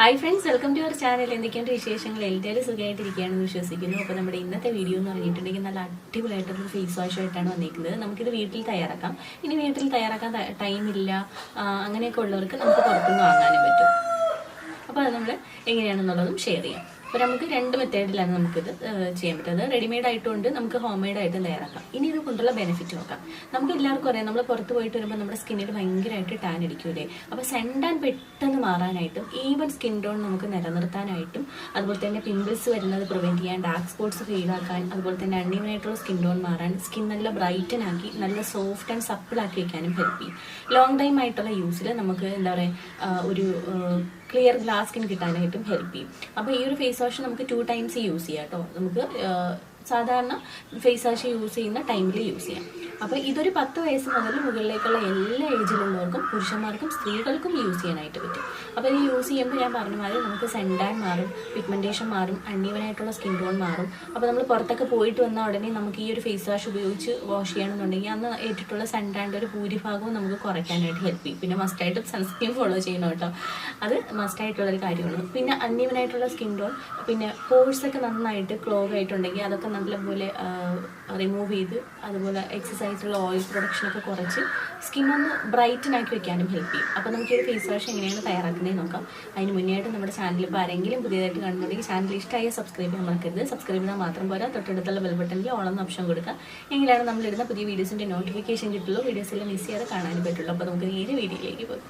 Hi friends welcome to our channel എന്തൊക്കെയുണ്ട് വിശേഷങ്ങൾ? എല്ലാവരും സുഖമായിട്ടിരിക്കുകയാണെന്ന് വിശ്വസിക്കുന്നു. അപ്പോൾ നമ്മുടെ ഇന്നത്തെ വീഡിയോ എന്ന് പറഞ്ഞിട്ടുണ്ടെങ്കിൽ നല്ല അടിപൊളിയായിട്ടുള്ള ഫേസ് വാഷ് ആയിട്ടാണ് വന്നിരിക്കുന്നത് നമുക്കിത് വീട്ടിൽ തയ്യാറാക്കാം. ഇനി വീട്ടിൽ തയ്യാറാക്കാൻ ടൈമില്ല അങ്ങനെയൊക്കെ ഉള്ളവർക്ക് നമുക്ക് പുറത്തുനിന്ന് വാങ്ങാനും പറ്റും. അപ്പോൾ അത് നമ്മൾ എങ്ങനെയാണെന്നുള്ളതും ഷെയർ ചെയ്യാം. അപ്പോൾ നമുക്ക് രണ്ട് മെത്തേഡിലാണ് നമുക്കിത് ചെയ്യാൻ പറ്റുന്നത് റെഡിമെയ്ഡ് ആയിട്ടുണ്ട് നമുക്ക് ഹോം മെയ്ഡ് ലെയർ തയ്യാറാക്കാം. ഇനി ഇത് കൊണ്ടുള്ള ബെനിഫിറ്റ് നോക്കാം. നമുക്ക് എല്ലാവർക്കും അറിയാം നമ്മൾ പുറത്ത് പോയിട്ട് വരുമ്പോൾ നമ്മുടെ സ്കിന്നിൽ ഭയങ്കരമായിട്ട് ടാൻ അടിക്കൂലേ അപ്പോൾ സെൻഡാൻ പെട്ടെന്ന് മാറാനായിട്ടും ഈവൻ സ്കിൻ ടോൺ നമുക്ക് നിലനിർത്താനായിട്ടും അതുപോലെ തന്നെ പിമ്പിൾസ് വരുന്നത് പ്രിവെന്റ് ചെയ്യാൻ ഡാർക്ക് സ്പോട്ട്സ് ഫീലാക്കാൻ അതുപോലെ തന്നെ അൺഈവനായിട്ടുള്ള സ്കിൻ ടോൺ മാറാൻ സ്കിൻ നല്ല ബ്രൈറ്റൻ ആക്കി നല്ല സോഫ്റ്റ് ആൻഡ് സപ്പിൾ ആക്കി വെക്കാനും ഹെൽപ്പ് ചെയ്യും. ലോങ് ടൈം ആയിട്ടുള്ള യൂസിൽ നമുക്ക് എന്താ പറയുക ഒരു ക്ലിയർ ഗ്ലാസ് സ്കിൻ കിട്ടാനായിട്ടും ഹെൽപ്പ് ചെയ്യും. അപ്പോൾ ഈ ഒരു ഫേസ് വാഷ് നമുക്ക് ടു ടൈംസ് യൂസ് ചെയ്യാം കേട്ടോ നമുക്ക് സാധാരണ ഫേസ് വാഷ് യൂസ് ചെയ്യുന്ന ടൈമിൽ യൂസ് ചെയ്യാം. അപ്പോൾ ഇതൊരു പത്ത് വയസ്സ് മുതൽ മുകളിലേക്കുള്ള എല്ലാ ഏജിലുള്ളവർക്കും പുരുഷന്മാർക്കും സ്ത്രീകൾക്കും യൂസ് ചെയ്യാനായിട്ട് പറ്റും. അപ്പോൾ ഇത് യൂസ് ചെയ്യുമ്പോൾ ഞാൻ പറഞ്ഞ മാതിരി നമുക്ക് സെൻഡാൻ മാറും പിഗ്മെന്റേഷൻ മാറും അണ്ണീവനായിട്ടുള്ള സ്കിൻ ടോൺ മാറും. അപ്പോൾ നമ്മൾ പുറത്തൊക്കെ പോയിട്ട് വന്ന ഉടനെ നമുക്ക് ഈ ഒരു ഫേസ് വാഷ് ഉപയോഗിച്ച് വാഷ് ചെയ്യണമെന്നുണ്ടെങ്കിൽ അന്ന് ഏറ്റിട്ടുള്ള സെൻഡാന്റെ ഒരു ഭൂരിഭാഗവും നമുക്ക് കുറയ്ക്കാനായിട്ട് ഹെൽപ്പ് ചെയ്യും. പിന്നെ മസ്റ്റായിട്ട് സൺസ്ക്രീൻ ഫോളോ ചെയ്യണം കേട്ടോ. അത് മസ്റ്റായിട്ടുള്ള ഒരു കാര്യമാണ്. പിന്നെ അണ്ണീവനായിട്ടുള്ള സ്കിൻ ടോൺ പിന്നെ പോഴ്സൊക്കെ നന്നായിട്ട് ക്ലോഗ് ആയിട്ടുണ്ടെങ്കിൽ അതൊക്കെ നല്ലപോലെ റിമൂവ് ചെയ്ത് അതുപോലെ എക്സസൈസിലുള്ള ഓയിൽ പ്രൊഡക്ഷനൊക്കെ കുറച്ച് സ്കിൻ ഒന്ന് ബ്രൈറ്റൻ ആക്കി വെക്കാനും ഹെൽപ്പ് ചെയ്യും. അപ്പോൾ നമുക്ക് ഒരു ഫേസ് വാഷ് എങ്ങനെയാണ് തയ്യാറാക്കുന്നത് നോക്കാം. അതിന് മുന്നേ ആയിട്ട് നമ്മുടെ ചാനൽ ഇപ്പോൾ ആരെങ്കിലും പുതിയതായിട്ട് കാണുന്നുണ്ടെങ്കിൽ ചാനൽ ഇഷ്ടമായ സബ്സ്ക്രൈബ് ചെയ്യാൻ മറക്കരുത്. സബ്സ്ക്രൈബ് ചെയ്താൽ മാത്രം പോരാ. തൊട്ടടുത്തുള്ള ബെൽ ബട്ടണിൽ ഓളം ഓപ്ഷൻ കൊടുക്കുക എങ്കിലാണ് നമ്മളിടുന്ന പുതിയ വീഡിയോസിന്റെ നോട്ടിഫിക്കേഷൻ കിട്ടുള്ളൂ. വീഡിയോസ് എല്ലാം മിസ് ചെയ്യാതെ കാണാനും പറ്റുള്ളൂ. അപ്പോൾ നമുക്ക് നേരെ വീഡിയോയിലേക്ക് പോകും.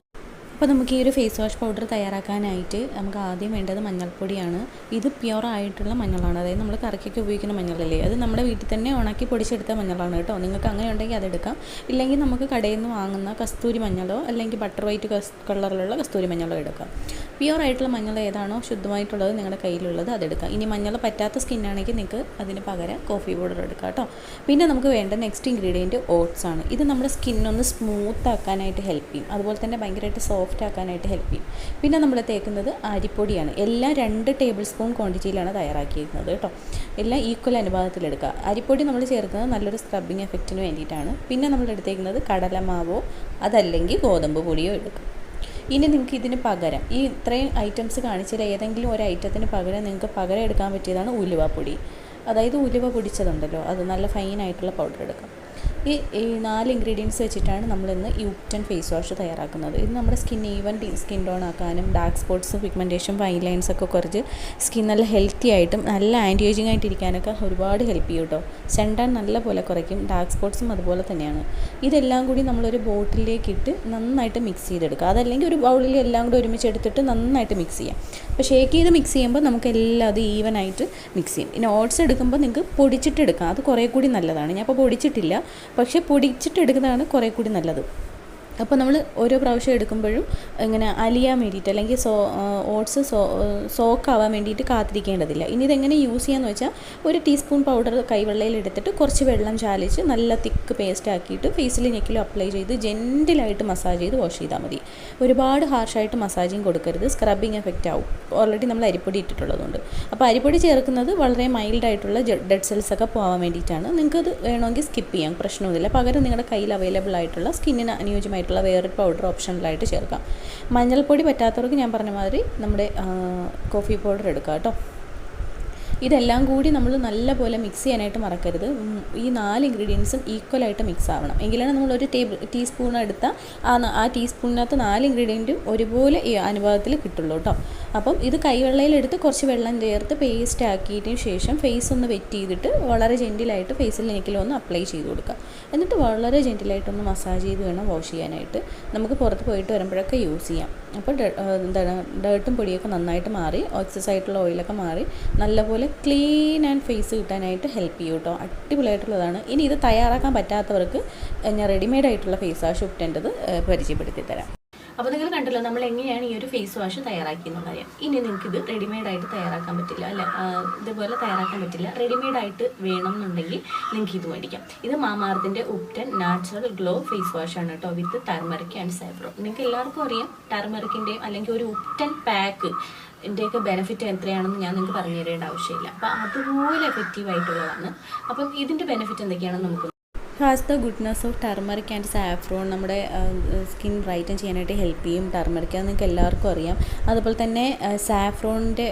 അപ്പോൾ നമുക്ക് ഈ ഒരു ഫേസ് വാഷ് പൗഡർ തയ്യാറാക്കാനായിട്ട് നമുക്ക് ആദ്യം വേണ്ടത് മഞ്ഞൾപ്പൊടിയാണ്. ഇത് പ്യുവർ ആയിട്ടുള്ള മഞ്ഞളാണ്. അതായത് നമ്മൾ കറക്കൊക്കെ ഉപയോഗിക്കുന്ന മഞ്ഞളല്ലേ? അത് നമ്മുടെ വീട്ടിൽ തന്നെ ഉണക്കി പൊടിച്ചെടുത്ത മഞ്ഞളാണ് കേട്ടോ. നിങ്ങൾക്ക് അങ്ങനെ ഉണ്ടെങ്കിൽ അതെടുക്കാം ഇല്ലെങ്കിൽ നമുക്ക് കടയിൽ നിന്ന് വാങ്ങുന്ന കസ്തൂരി മഞ്ഞളോ അല്ലെങ്കിൽ ബട്ടർ വൈറ്റ് കളറിലുള്ള കസ്തൂരി മഞ്ഞളോ എടുക്കാം. പ്യുവർ ആയിട്ടുള്ള മഞ്ഞൾ ഏതാണോ ശുദ്ധമായിട്ടുള്ളത് നിങ്ങളുടെ കയ്യിലുള്ളത് അതെടുക്കാം ഇനി മഞ്ഞൾ പറ്റാത്ത സ്കിന്നാണെങ്കിൽ നിങ്ങൾക്ക് അതിന് പകരം കോഫി പൗഡർ എടുക്കാം കേട്ടോ. പിന്നെ നമുക്ക് വേണ്ട നെക്സ്റ്റ് ഇൻഗ്രീഡിയന്റ് ഓട്സ് ആണ്. ഇത് നമ്മുടെ സ്കിന്നൊന്ന് സ്മൂത്ത് ആക്കാനായിട്ട് ഹെൽപ്പ് ചെയ്യും. അതുപോലെ തന്നെ ഭയങ്കരമായിട്ട് സോഫ്റ്റ് ആക്കാനായിട്ട് ഹെൽപ്പ് ചെയ്യും. പിന്നെ നമ്മൾ തേക്കുന്നത് അരിപ്പൊടിയാണ്. എല്ലാം രണ്ട് ടേബിൾ സ്പൂൺ ക്വാണ്ടിറ്റിയിലാണ് തയ്യാറാക്കിയിരുന്നത് കേട്ടോ. എല്ലാം ഈക്വൽ അനുപാതത്തിലെടുക്കുക അരിപ്പൊടി നമ്മൾ ചേർക്കുന്നത് നല്ലൊരു സ്ക്രബിങ് എഫക്റ്റിന് വേണ്ടിയിട്ടാണ്. പിന്നെ നമ്മൾ എടുത്തേക്കുന്നത് കടലമാവോ അതല്ലെങ്കിൽ ഗോതമ്പ് പൊടിയോ എടുക്കും ഇനി നിങ്ങൾക്ക് ഇതിന് പകരം ഈ ഇത്രയും ഐറ്റംസ് കാണിച്ചാൽ ഏതെങ്കിലും ഒരു ഐറ്റത്തിന് പകരം നിങ്ങൾക്ക് പകരം എടുക്കാൻ പറ്റിയതാണ് ഉലുവപ്പൊടി അതായത് ഉലുവ പൊടിച്ചതുണ്ടല്ലോ അത് നല്ല ഫൈനായിട്ടുള്ള പൗഡർ എടുക്കാം ഈ ഈ നാല് ഇൻഗ്രീഡിയൻസ് വെച്ചിട്ടാണ് നമ്മളിന്ന് ഈ ഉപ്റ്റൻ ഫേസ് വാഷ് തയ്യാറാക്കുന്നത്. ഇത് നമ്മുടെ സ്കിൻ ഈവൻ സ്കിൻ ടോൺ ആക്കാനും dark spots pigmentation fine lines ഒക്കെ കുറച്ച് സ്കിൻ നല്ല ഹെൽത്തി ആയിട്ടും നല്ല ആന്റി ഏജിങ് ആയിട്ട് ഇരിക്കാനൊക്കെ ഒരുപാട് ഹെൽപ്പ് ചെയ്യും കേട്ടോ ചെണ്ടാൻ നല്ല പോലെ കുറയ്ക്കും ഡാർക്ക് സ്പോട്ട്സും അതുപോലെ തന്നെയാണ്. ഇതെല്ലാം കൂടി നമ്മളൊരു ബോട്ടിലേക്ക് ഇട്ട് നന്നായിട്ട് മിക്സ് ചെയ്തെടുക്കുക. അതല്ലെങ്കിൽ ഒരു ബൗളിൽ എല്ലാം കൂടി ഒരുമിച്ച് എടുത്തിട്ട് നന്നായിട്ട് മിക്സ് ചെയ്യാം. അപ്പോൾ ഷേക്ക് ചെയ്ത് മിക്സ് ചെയ്യുമ്പോൾ നമുക്ക് എല്ലാം അത് ഈവൻ ആയിട്ട് മിക്സ് ചെയ്യും. പിന്നെ ഓട്സ് എടുക്കുമ്പോൾ നിങ്ങൾക്ക് പൊടിച്ചിട്ടെടുക്കാം. അത് കുറേ കൂടി നല്ലതാണ്. ഞാൻ അപ്പോൾ പൊടിച്ചിട്ടില്ല. പക്ഷേ പൊടിച്ചിട്ട് എടുക്കുന്നതാണ് കുറേ കൂടി നല്ലത്. അപ്പോൾ നമ്മൾ ഓരോ പ്രാവശ്യം എടുക്കുമ്പോഴും ഇങ്ങനെ അലിയാൻ വേണ്ടിയിട്ട് അല്ലെങ്കിൽ സോ ഓട്സ് സോ സോക്കാവാൻ വേണ്ടിയിട്ട് കാത്തിരിക്കേണ്ടതില്ല. ഇനി ഇതെങ്ങനെ യൂസ് ചെയ്യാന്ന് വെച്ചാൽ ഒരു ടീസ്പൂൺ പൗഡർ കൈവെള്ളയിൽ എടുത്തിട്ട് കുറച്ച് വെള്ളം ചാലിച്ച് നല്ല തിക്ക് പേസ്റ്റ് ആക്കിയിട്ട് ഫേസിൽ ഞെക്കിലും അപ്ലൈ ചെയ്ത് ജെന്റിലായിട്ട് മസാജ് ചെയ്ത് വാഷ് ചെയ്താൽ മതി. ഒരുപാട് ഹാർഷായിട്ട് മസാജിങ് കൊടുക്കരുത്. സ്ക്രബിങ് എഫക്റ്റ് ആവും. ഓൾറെഡി നമ്മൾ അരിപ്പൊടി ഇട്ടിട്ടുള്ളതുകൊണ്ട്. അപ്പോൾ അരിപ്പൊടി ചേർക്കുന്നത് വളരെ മൈൽഡായിട്ടുള്ള ഡെഡ് സെൽസ് ഒക്കെ പോകാൻ വേണ്ടിയിട്ടാണ്. നിങ്ങൾക്കത് വേണമെങ്കിൽ സ്കിപ്പ് ചെയ്യാം. പ്രശ്നമൊന്നുമില്ല. പകരം നിങ്ങളുടെ കയ്യിൽ അവൈലബിൾ ആയിട്ടുള്ള സ്കിന്നിന് അനുയോജ്യമായിട്ടുള്ള വേറൊരു പൗഡർ ഓപ്ഷനിലായിട്ട് ചേർക്കാം. മഞ്ഞൾപ്പൊടി പറ്റാത്തവർക്ക് ഞാൻ പറഞ്ഞ മാതിരി നമ്മുടെ കോഫി പൗഡർ എടുക്കാം കേട്ടോ. ഇതെല്ലാം കൂടി നമ്മൾ നല്ലപോലെ മിക്സ് ചെയ്യാനായിട്ട് മറക്കരുത്. ഈ നാല് ഇൻഗ്രീഡിയൻസും ഈക്വലായിട്ട് മിക്സ് ആവണം. എങ്കിലാണ് നമ്മൾ ഒരു ടേബിൾ ടീസ്പൂൺ എടുത്ത ആ ആ ടീസ്പൂണിനകത്ത് നാല് ഇൻഗ്രീഡിയന്റും ഒരുപോലെ ഈ അനുപാതത്തിൽ കിട്ടുള്ളൂ കേട്ടോ അപ്പം ഇത് കൈവെള്ളയിലെടുത്ത് കുറച്ച് വെള്ളം ചേർത്ത് പേസ്റ്റ് ആക്കിയതിന് ശേഷം ഫേസ് ഒന്ന് വെറ്റ് ചെയ്തിട്ട് വളരെ ജെന്റിലായിട്ട് ഫേസിൽ എനിക്കിലും ഒന്ന് അപ്ലൈ ചെയ്ത് കൊടുക്കുക എന്നിട്ട് വളരെ ജെന്റിലായിട്ടൊന്ന് മസാജ് ചെയ്ത് വേണം വാഷ് ചെയ്യാനായിട്ട്. നമുക്ക് പുറത്ത് പോയിട്ട് വരുമ്പോഴൊക്കെ യൂസ് ചെയ്യാം. അപ്പോൾ എന്താണ് ഡേർട്ടും പൊടിയൊക്കെ നന്നായിട്ട് മാറി ഓക്സസ് ആയിട്ടുള്ള ഓയിലൊക്കെ മാറി നല്ലപോലെ ക്ലീൻ ആൻഡ് ഫേസ് കിട്ടാനായിട്ട് ഹെൽപ്പ് ചെയ്യും കേട്ടോ. അടിപൊളിയായിട്ടുള്ളതാണ്. ഇനി ഇത് തയ്യാറാക്കാൻ പറ്റാത്തവർക്ക് ഞാൻ റെഡിമെയ്ഡ് ആയിട്ടുള്ള ഫേസ് വാഷ് ഉപ്റ്റേണ്ടത് പരിചയപ്പെടുത്തി തരാം. അപ്പോൾ നിങ്ങൾ കണ്ടല്ലോ നമ്മൾ എങ്ങനെയാണ് ഈ ഒരു ഫേസ് വാഷ് തയ്യാറാക്കിയെന്നുള്ള കാര്യം ഇനി നിങ്ങൾക്ക് ഇത് റെഡിമെയ്ഡ് ആയിട്ട് തയ്യാറാക്കാൻ പറ്റില്ല അല്ല? ഇതുപോലെ തയ്യാറാക്കാൻ പറ്റില്ല. റെഡിമെയ്ഡ് ആയിട്ട് വേണം എന്നുണ്ടെങ്കിൽ നിങ്ങൾക്ക് ഇത് മേടിക്കാം. ഇത് മാമാർത്തിന്റെ Ubtan natural glow face wash ആണ് കേട്ടോ വിത്ത് ടർമറിക് ആൻഡ് സൈബ്രോ നിങ്ങൾക്ക് എല്ലാവർക്കും അറിയാം ടർമറിക്കിന്റെയും അല്ലെങ്കിൽ ഒരു ഉപ്റ്റൻ പാക്ക് ഇതിന്റെയൊക്കെ ബെനിഫിറ്റ് എത്രയാണെന്ന് ഞാൻ നിങ്ങൾക്ക് പറഞ്ഞു തരേണ്ട ആവശ്യമില്ല. അപ്പോൾ അതുപോലെ എഫക്റ്റീവ് ആയിട്ടുള്ളതാണ്. അപ്പം ഇതിന്റെ ബെനിഫിറ്റ് എന്തൊക്കെയാണെന്ന് നമുക്ക് has the goodness of turmeric and saffron നമ്മുടെ സ്കിൻ ബ്രൈറ്റൻ ചെയ്യാനായിട്ട് ഹെൽപ്പ് ചെയ്യും ടർമറിക് അത് നിങ്ങൾക്ക് എല്ലാവർക്കും അറിയാം. അതുപോലെ തന്നെ സാഫ്രോണിന്റെ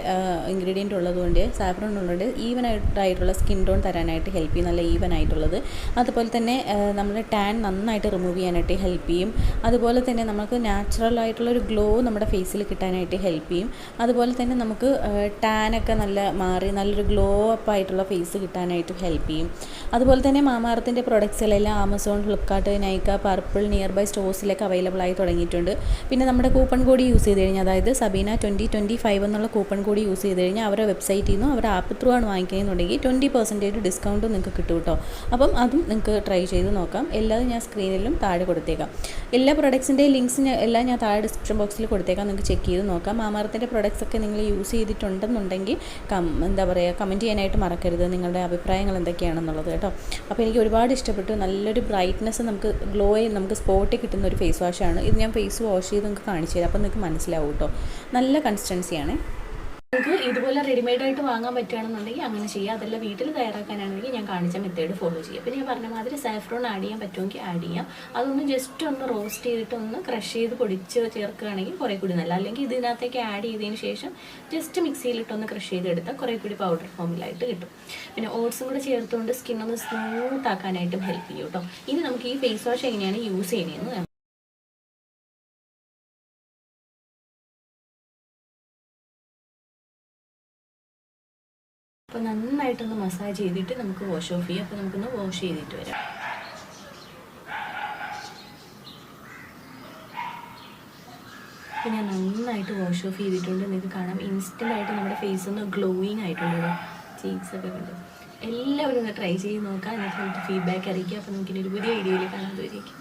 ഇൻഗ്രീഡിയന്റ് ഉള്ളതുകൊണ്ട് സാഫ്രോൺ ഉള്ളതുകൊണ്ട് ഈവൻ ആയിട്ടുള്ള സ്കിൻ ടോൺ തരാനായിട്ട് ഹെൽപ്പ് ചെയ്യും. നല്ല ഈവൻ ആയിട്ടുള്ളത്. അതുപോലെ തന്നെ നമ്മുടെ ടാൻ നന്നായിട്ട് റിമൂവ് ചെയ്യാനായിട്ട് ഹെൽപ്പ് ചെയ്യും. അതുപോലെ തന്നെ നമുക്ക് നാച്ചുറൽ ആയിട്ടുള്ള ഒരു ഗ്ലോ നമ്മുടെ ഫേസിൽ കിട്ടാനായിട്ട് ഹെൽപ്പ് ചെയ്യും. അതുപോലെ തന്നെ നമുക്ക് ടാനൊക്കെ നല്ല മാറി നല്ലൊരു ഗ്ലോ അപ്പ് ആയിട്ടുള്ള ഫേസ് കിട്ടാനായിട്ട് ഹെൽപ്പ് ചെയ്യും. അതുപോലെ തന്നെ മാമാർത്തിന്റെ പ്രൊഡക്ട്സുകളെല്ലാം Amazon Flipkart Nykaa purple nearby സ്റ്റോഴ്സിലൊക്കെ അവൈലബിൾ ആയി തുടങ്ങിയിട്ടുണ്ട്. പിന്നെ നമ്മുടെ കൂപ്പൺ കോഡ് യൂസ് ചെയ്ത് കഴിഞ്ഞാൽ അതായത് സബീന ട്വന്റി ട്വന്റി ഫൈവ് എന്നുള്ള കൂപ്പൺ കോഡ് യൂസ് ചെയ്ത് കഴിഞ്ഞാൽ അവരുടെ വെബ്സൈറ്റിൽ നിന്നും അവരുടെ ആപ്പ് ത്രൂ ആണ് വാങ്ങിക്കുന്നതെന്നുണ്ടെങ്കിൽ ട്വന്റി പെർസെന്റേജ് ഡിസ്കൗണ്ട് നിങ്ങൾക്ക് കിട്ടും കേട്ടോ. അപ്പം അതും നിങ്ങൾക്ക് ട്രൈ ചെയ്ത് നോക്കാം. എല്ലാം ഞാൻ സ്ക്രീനിലും താഴെ കൊടുത്തേക്കാം. എല്ലാ പ്രൊഡക്ട്സിന്റെയും ലിങ്ക്സ് എല്ലാം ഞാൻ താഴെ ഡിസ്ക്രിപ്ഷൻ ബോക്സിൽ കൊടുത്തേക്കാം. നിങ്ങൾക്ക് ചെക്ക് ചെയ്ത് നോക്കാം. മാമാർത്തിന്റെ പ്രൊഡക്ട്സ് ഒക്കെ നിങ്ങൾ യൂസ് ചെയ്തിട്ടുണ്ടെന്നുണ്ടെങ്കിൽ കം എന്താ പറയുക കമന്റ് ചെയ്യാനായിട്ട് മറക്കരുത്. നിങ്ങളുടെ അഭിപ്രായങ്ങൾ എന്തൊക്കെയാണെന്നുള്ളത് കേട്ടോ. അപ്പോൾ എനിക്ക് ഒരുപാട് ഇഷ്ടപ്പെട്ടു. നല്ലൊരു ബ്രൈറ്റ്നസ് നമുക്ക് ഗ്ലോ നമുക്ക് സ്പോട്ടിൽ കിട്ടുന്ന ഒരു ഫേസ് വാഷാണ് ഇത് ഞാൻ ഫേസ് വാഷ് ചെയ്ത് നിങ്ങൾക്ക് കാണിച്ചു തരാം. അപ്പോൾ നിങ്ങൾക്ക് മനസ്സിലാവും കേട്ടോ. നല്ല കൺസിസ്റ്റൻസിയാണ് നിങ്ങൾക്ക് ഇതുപോലെ റെഡിമെയ്ഡ് ആയിട്ട് വാങ്ങാൻ പറ്റുകയാണെന്നുണ്ടെങ്കിൽ അങ്ങനെ ചെയ്യുക അതല്ല വീട്ടിൽ തയ്യാറാക്കാനാണെങ്കിൽ ഞാൻ കാണിച്ച മെത്തേഡ് ഫോളോ ചെയ്യുക പിന്നെ ഞാൻ പറഞ്ഞ മാതിരി സാഫ്രോൺ ആഡ് ചെയ്യാൻ പറ്റുമെങ്കിൽ ആഡ് ചെയ്യാം. അതൊന്ന് ജസ്റ്റ് ഒന്ന് റോസ്റ്റ് ചെയ്തിട്ട് ഒന്ന് ക്രഷ് ചെയ്ത് പൊടിച്ച് ചേർക്കുകയാണെങ്കിൽ കുറേ കൂടി നല്ല അല്ലെങ്കിൽ ഇതിനകത്തേക്ക് ആഡ് ചെയ്തതിന് ശേഷം ജസ്റ്റ് മിക്സിയിലിട്ടൊന്ന് ക്രഷ് ചെയ്തെടുത്താൽ കുറേ കൂടി പൗഡർ ഫോമിലായിട്ട് കിട്ടും. പിന്നെ ഓട്സും കൂടെ ചേർത്തുകൊണ്ട് സ്കിന്നൊന്ന് സ്മൂത്ത് ആക്കാനായിട്ടും ഹെൽപ്പ് ചെയ്യും കേട്ടോ ഇനി നമുക്ക് ഈ ഫേസ് വാഷ് എങ്ങനെയാണ് യൂസ് ചെയ്യുന്നതെന്ന് അപ്പോൾ നന്നായിട്ടൊന്ന് മസാജ് ചെയ്തിട്ട് നമുക്ക് വാഷ് ഓഫ് ചെയ്യാം. അപ്പോൾ നമുക്കൊന്ന് വാഷ് ചെയ്തിട്ട് വരാം. അപ്പോൾ ഞാൻ നന്നായിട്ട് വാഷ് ഓഫ് ചെയ്തിട്ടുണ്ട്. നിങ്ങൾക്ക് കാണാം. ഇൻസ്റ്റന്റ് ആയിട്ട് നമ്മുടെ ഫേസ് ഒന്ന് ഗ്ലോയിങ് ആയിട്ടുണ്ട് ചീക്സ് ഒക്കെ കണ്ടു. എല്ലാവരും ഒന്ന് ട്രൈ ചെയ്ത് നോക്കാം. എന്നിട്ട് നമുക്ക് ഫീഡ്ബാക്ക് അറിയിക്കുക അപ്പോൾ നമുക്കിനി ഒരു പുതിയ വീഡിയോയിൽ കാണാൻ തോന്നിയിരിക്കും